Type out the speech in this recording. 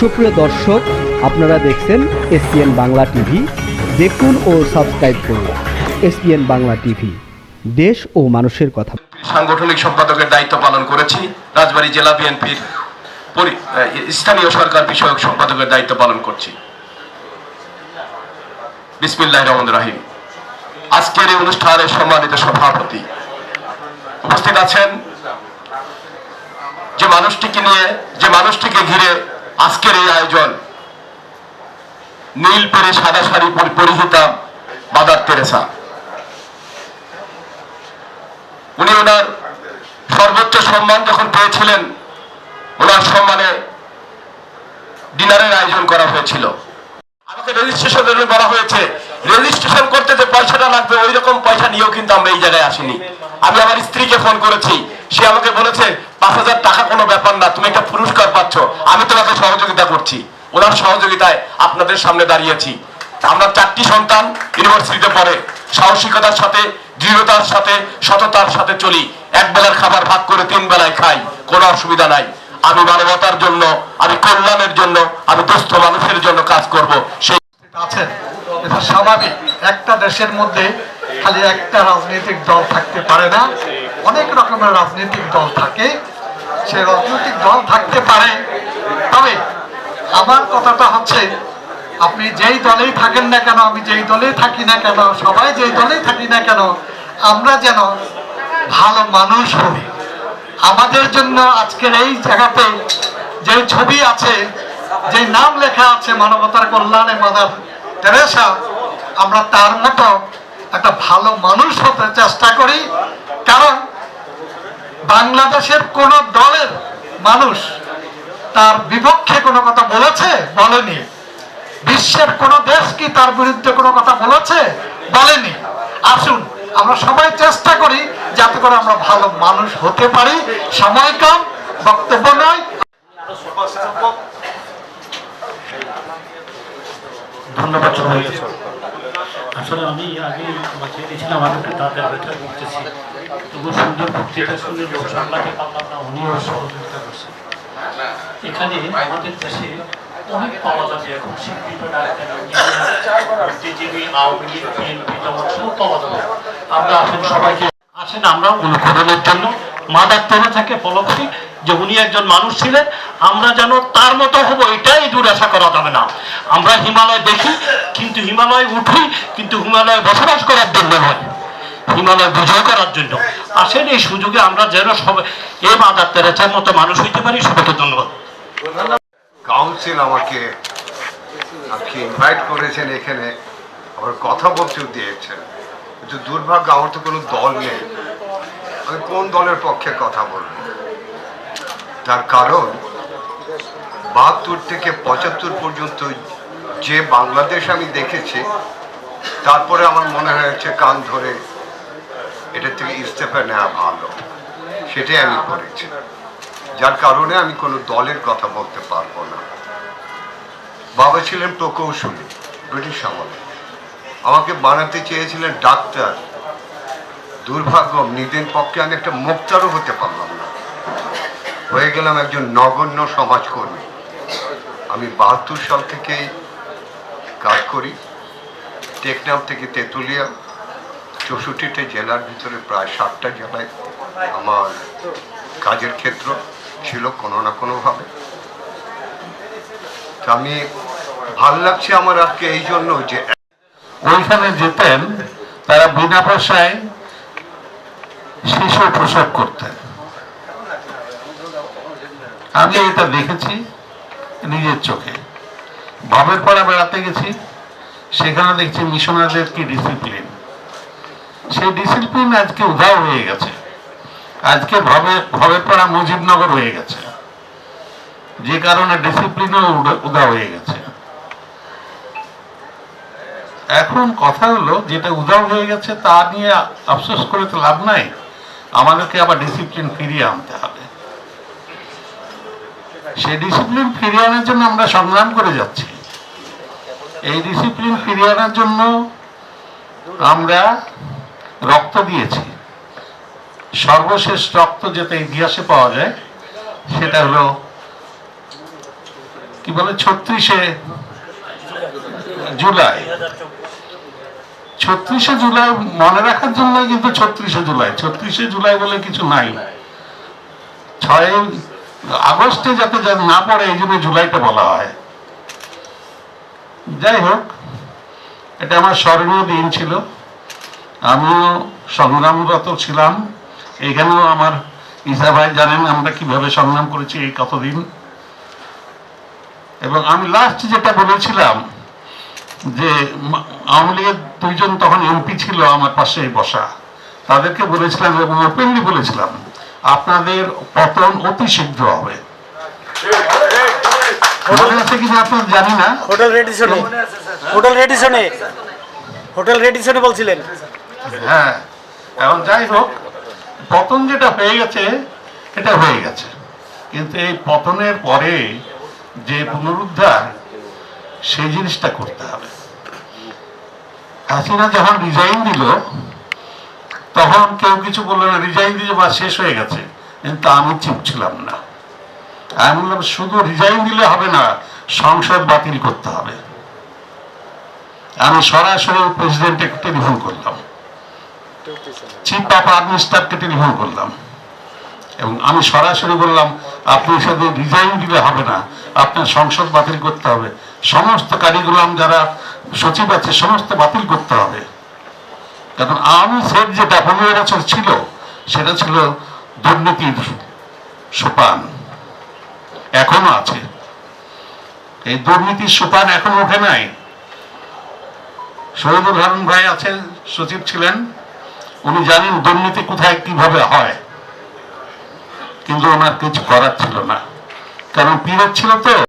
সুপ্রিয় দর্শক, আপনারা দেখছেন এসপিএন বাংলা টিভি। দেখুন ও সাবস্ক্রাইব করুন এসপিএন বাংলা টিভি। দেশ ও মানুষের কথা। সাংগঠনিক সম্পাদকের দায়িত্ব পালন করেছি। রাজবাড়ী জেলা বিএনপির স্থানীয় সরকার বিষয়ক সম্পাদকের দায়িত্ব পালন করছি। বিসমিল্লাহ রহমান রাহিম। আজকের এই অনুষ্ঠানের সম্মানিত সভাপতি উপস্থিত আছেন। যে মানুষটিকে নিয়ে যে মানুষটিকে ঘিরে আজকের এই আয়োজন। নীল পেরে সাদা শাড়ি পরি- পরিহিতা বাদার তেরেসা। উনি ওনার সর্বোচ্চ সম্মান যখন পেয়েছিলেন, ওনার সম্মানে ডিনারের আয়োজন করা হয়েছিল। আমাকে রেজিস্ট্রেশন বলা হয়েছে রেজিস্ট্রেশন করতে যে পয়সাটা লাগবে, ওই রকম পয়সা নিয়েও কিন্তু আমরা এই জায়গায় আসিনি। আমি আমার স্ত্রীকে ফোন করেছি, সে আমাকে বলেছে পাঁচ হাজার টাকা কোনো ব্যাপার না, তুমি একটা পুরস্কার পাচ্ছ। আমি তোমাকে সহযোগিতা করছি। ওনার সহযোগিতায় আপনাদের সামনে দাঁড়িয়েছি আমরা চারটি সন্তান ইউনিভার্সিটিতে পড়ে, সাহসিকতার সাথে, দৃঢ়তার সাথে, সততার সাথে চলি। এক বেলার খাবার ভাগ করে তিন বেলায় খাই, কোনো অসুবিধা নাই। আমি মানবতার জন্য, আমি কল্যাণের জন্য, আমি দুস্থ মানুষের জন্য কাজ করব। সেই আছেন। এটা স্বাভাবিক। একটা দেশের মধ্যে খালি একটা রাজনৈতিক দল থাকতে পারে না। অনেক রকমের রাজনৈতিক দল থাকে। সেই রাজনৈতিক দল থাকতে পারে। তবে আমার কথাটা হচ্ছে, আপনি যেই দলেই থাকেন না কেন, আমি যেই দলেই থাকি না কেন, সবাই যেই দলেই থাকি না কেন, আমরা যেন ভালো মানুষ হই। আমাদের জন্য আজকের এই জায়গাতে যে ছবি আছে, যে নাম লেখা আছে মানবতার কল্যাণে মাদার তেরেসা আমরা তার মতো একটা ভালো মানুষ হতে চেষ্টা করি। কারণ বাংলাদেশের কোন দলের মানুষ তার বিপক্ষে কোনো কথা বলেছে? বলেনি। বিশ্বের কোন দেশ কি তার বিরুদ্ধে কোনো কথা বলেছে? বলেনি। আসুন, আমরা সবাই চেষ্টা করি যাতে করে আমরা ভালো মানুষ হতে পারি। সময় কম, বক্তব্য নয়। ধন্যবাদ আসলে আমি আগে চেয়েছিলাম আমি একটু তাদের ভেতরে করতেছি তবু সুন্দর বক্তৃতা শুনে লোক সামলাতে পারলাম না, উনিও সহযোগিতা করছেন। এখানে আমাদের দেশে অনেক পাওয়া যাবে এখন আওয়ামী লীগ, বিএনপি পাওয়া যাবে আমরা আসেন সবাইকে। আসেন আমরা অনুকরণের জন্য মাদার তেরে থেকে করি যে উনি একজন মানুষ ছিলেন, আমরা যেন তার মতো হব, এটাই দুরাশা করা যাবে না। আমরা হিমালয় দেখি, কিন্তু হিমালয় উঠি, কিন্তু হিমালয়ে বসবাস করার জন্য নয়, হিমালয় বিজয় করার জন্য। আসেন এই সুযোগে আমরা যেন সবাই এ মাদার তেরেচার মতো মানুষ হইতে পারি, সবাইকে ধন্যবাদ। কাউন্সিল আমাকে আপনি ইনভাইট করেছেন এখানে, আবার কথা বলতেও দিয়েছেন। কিন্তু দুর্ভাগ্য, আমার তো কোনো দল নেই। আমি কোন দলের পক্ষে কথা বলব তার কারণ, বাহাত্তর থেকে পঁচাত্তর পর্যন্ত যে বাংলাদেশ আমি দেখেছি, তারপরে আমার মনে হয়েছে কান ধরে এটা থেকে ইস্তফা নেওয়া ভালো। সেটাই আমি করেছি। যার কারণে আমি কোনো দলের কথা বলতে পারব না। বাবা ছিলেন প্রকৌশলী, ব্রিটিশ আমলে। আমাকে বানাতে চেয়েছিলেন ডাক্তার দুর্ভাগ্য নিজের পক্ষে আমি একটা মুক্তারও হতে পারলাম না। হয়ে গেলাম একজন নগণ্য সমাজকর্মী। আমি বাহাত্তর সাল থেকেই কাজ করি। টেকনাম থেকে তেঁতুলিয়া, চৌষট্টিটা জেলার ভিতরে প্রায় ষাটটা জেলায় আমার কাজের ক্ষেত্র ছিল কোনো না কোনোভাবে। তো আমি ভালো লাগছে আমার আজকে এই জন্য যে ওইখানে যেতেন, তারা বিনা পয়সায় শিশু প্রসব করতেন আমি এটা দেখেছি নিজের চোখে। ভবের পাড়া বেড়াতে গেছি, সেখানে দেখছি মিশনারিদের কি ডিসিপ্লিন সেই ডিসিপ্লিন আজকে উধাও হয়ে গেছে। আজকে ভবে, ভবের পাড়া মুজিবনগর হয়ে গেছে। যে কারণে ডিসিপ্লিনও উধা হয়ে গেছে। এখন কথা হলো, যেটা উদাও হয়ে গেছে, তা নিয়ে আফসোস করে তো লাভ নাই। আমাদেরকে আবার ডিসিপ্লিন ফিরিয়ে আনতে হবে। সেই ডিসিপ্লিন ফিরিয়ে আনার জন্য আমরা সংগ্রাম করে যাচ্ছি। এই ডিসিপ্লিন ফিরিয়ে আনার জন্য আমরা রক্ত দিয়েছি। সর্বশেষ রক্ত যেটা ইতিহাসে পাওয়া যায়, সেটা হলো কি বলে, ছত্রিশে জুলাই। ছত্রিশে জুলাই মনে রাখার জন্য কিন্তু ছত্রিশে জুলাই। ছত্রিশে জুলাই বলে কিছু নাই। ছয় আগস্টে যাতে না পড়ে, এই জন্য জুলাইটা বলা হয়। যাই হোক, এটা আমার স্মরণীয় দিন ছিল। আমিও সংগ্রামরত ছিলাম। এখানেও আমার ইসা ভাই জানেন আমরা কীভাবে সংগ্রাম করেছি এই কতদিন। এবং আমি লাস্ট যেটা বলেছিলাম যে আওয়ামী লীগের দুইজন তখন এমপি ছিল আমার পাশে বসা। তাদেরকে বলেছিলাম এবং ওপেনলি বলেছিলাম আপনাদের পতন অতি শীঘ্র হবে। মনে আছে কিনা আপনার জানি না। হোটেল রেডিসনে হোটেল রেডিসনে হোটেল রেডিসনে বলছিলেন। হ্যাঁ এখন যাই হোক পতন যেটা হয়ে গেছে এটা হয়ে গেছে। কিন্তু এই পতনের পরে যে পুনরুদ্ধার সেই জিনিসটা করতে হবে। হাসিনা যখন রিজাইন দিল, তখন কেউ কিছু বলল না রিজাইন দিয়ে বা শেষ হয়ে গেছে। কিন্তু আমি চুপ ছিলাম না। আমি বললাম, শুধু রিজাইন দিলে হবে না, সংসদ বাতিল করতে হবে। আমি সরাসরি প্রেসিডেন্টকে টেলিফোন করলাম। চিফ অফ আর্মি স্টাফকে টেলিফোন করলাম। এবং আমি সরাসরি বললাম, আপনি সাথে রিজাইন দিলে হবে না, আপনার সংসদ বাতিল করতে হবে। সমস্ত কারিকুলাম যারা সচিব আছে, সমস্ত বাতিল করতে হবে। কারণ আওয়ামী সেট যেটা পনেরো বছর ছিল, সেটা ছিল দুর্নীতির সোপান। এখনও আছে। এই দুর্নীতির সোপান এখনও ওঠে নাই। শহীদুল হারুন ভাই আছেন সচিব ছিলেন। উনি জানেন দুর্নীতি কোথায়, কীভাবে হয়। কিন্তু ওনার কিছু করার ছিল না। কারণ পীরের ছিল তো।